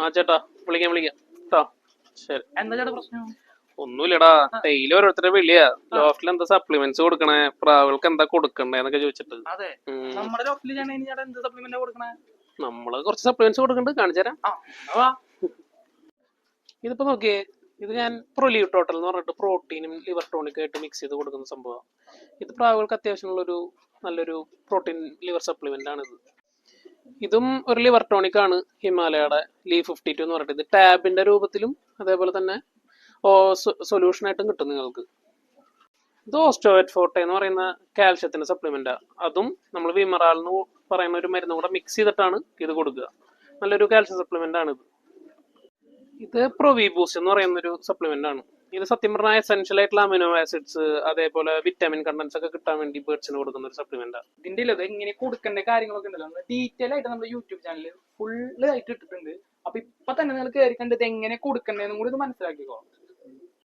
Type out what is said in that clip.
ആ ചേട്ടാ വിളിക്കാം വിളിക്കാം. കേട്ടോ ശരി. എന്താ ചേട്ടാ പ്രശ്നം? ഒന്നുമില്ലടാ ഡെയിലി ഓരോരുത്തരെ വിളിയാ. ലോഫ്റ്റിൽ എന്താ സപ്ലിമെന്റ്സ് കൊടുക്കണേ? പ്രാവുകൾക്ക് എന്താ കൊടുക്കണ്ടേ എന്നൊക്കെ ചോദിച്ചിട്ട്. നമ്മൾ കുറച്ച് സപ്ലിമെന്റ്സ് കൊടുക്കണ്ട് കാണിച്ചു തരാം. ആ വാ. ഇതിപ്പോ നോക്കിയേ ഇത് ഞാൻ പ്രൊലീവ് ടോട്ടൽ എന്ന് പറഞ്ഞിട്ട് പ്രോട്ടീനും ലിവർ ടോണിക് ആയിട്ട് മിക്സ് ചെയ്ത് കൊടുക്കുന്ന സംഭവം. ഇത് പ്രാവുകൾക്ക് അത്യാവശ്യമുള്ളൊരു നല്ലൊരു പ്രോട്ടീൻ ലിവർ സപ്ലിമെന്റ് ആണ് ഇത് ഒരു ലിവർ ടോണിക് ആണ് ഹിമാലയയുടെ ലീ ഫിഫ്റ്റി ടു എന്ന് പറഞ്ഞിട്ട്. ഇത് ടാബിന്റെ രൂപത്തിലും അതേപോലെ തന്നെ സൊല്യൂഷൻ ആയിട്ടും കിട്ടും നിങ്ങൾക്ക്. ഇത് ഓസ്റ്റോവറ്റ് ഫോർട്ടെ എന്ന് പറയുന്ന കാൽഷ്യത്തിന്റെ സപ്ലിമെന്റ് അതും നമ്മൾ വിമറാൽ എന്ന് പറയുന്ന ഒരു മരുന്നും കൂടെ മിക്സ് ചെയ്തിട്ടാണ് ഇത് കൊടുക്കുക. നല്ലൊരു കാൽഷ്യം സപ്ലിമെന്റ് ആണ് ഇത് ഇത് പ്രൊവി എന്ന് പറയുന്ന ഒരു സപ്ലിമെന്റ് ആണ്. ഇത് സത്യം പറഞ്ഞാൽ എസെൻഷ്യൽ ആയിട്ടുള്ള അമിനോ ആസിഡ്സ് അതേപോലെ വിറ്റാമിൻ കണ്ടൻസ് ഒക്കെ കിട്ടാൻ വേണ്ടി ബേർഡ്സിന് കൊടുക്കുന്ന ഒരു സപ്ലിമെന്റ് ആണ് ഇതിന്റെ ഇത് എങ്ങനെ കൊടുക്കേണ്ട കാര്യങ്ങളൊക്കെ ഉണ്ടല്ലോ. ഡീറ്റെയിൽ ആയിട്ട് നമ്മുടെ യൂട്യൂബ് ചാനലിൽ ഫുള്ള് ആയിട്ട് ഇട്ടിട്ടുണ്ട്. അപ്പൊ ഇപ്പൊ തന്നെ നിങ്ങൾ കയറി കണ്ടത് എങ്ങനെ കൊടുക്കണ്ടേന്നും കൂടി ഇത് മനസ്സിലാക്കിക്കോ